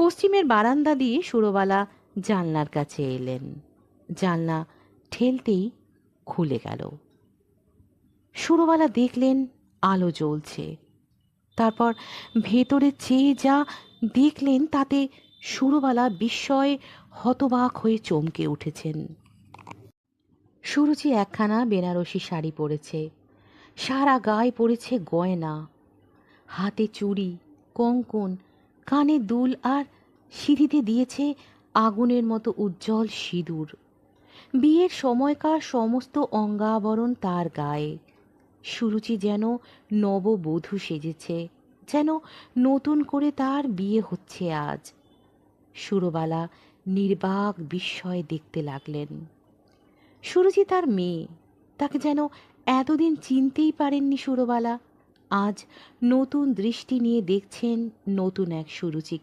পশ্চিমের বারান্দা দিয়ে সুরবালা জানলার কাছে এলেন। জানলা ঠেলতেই খুলে গেল। সুরবালা দেখলেন আলো জ্বলছে। তারপর ভেতরে চেয়ে যা দেখলেন তাতে সুরবালা বিস্ময়ে হতবাক হয়ে চমকে উঠেছেন। সুরুচি একখানা বেনারসি শাড়ি পরেছে। সারা গায়ে পড়েছে গয়না। হাতে চুড়ি, কঙ্কন কানে দুল আর সিঁড়িতে দিয়েছে আগুনের মতো উজ্জ্বল সিঁদুর। বিয়ের সময়কার সমস্ত অঙ্গাবরণ তার গায়ে। সুরুচি যেন নববধূ সেজেছে, যেন নতুন করে তার বিয়ে হচ্ছে আজ। সুরবালা নির্বাক বিস্ময়ে দেখতে লাগলেন। সুরুচি তার মেয়ে, তাকে যেন এতদিন চিনতেই পারেননি সুরবালা। আজ নতুন দৃষ্টি নিয়ে দেখছেন নতুন এক সুরুচিকে।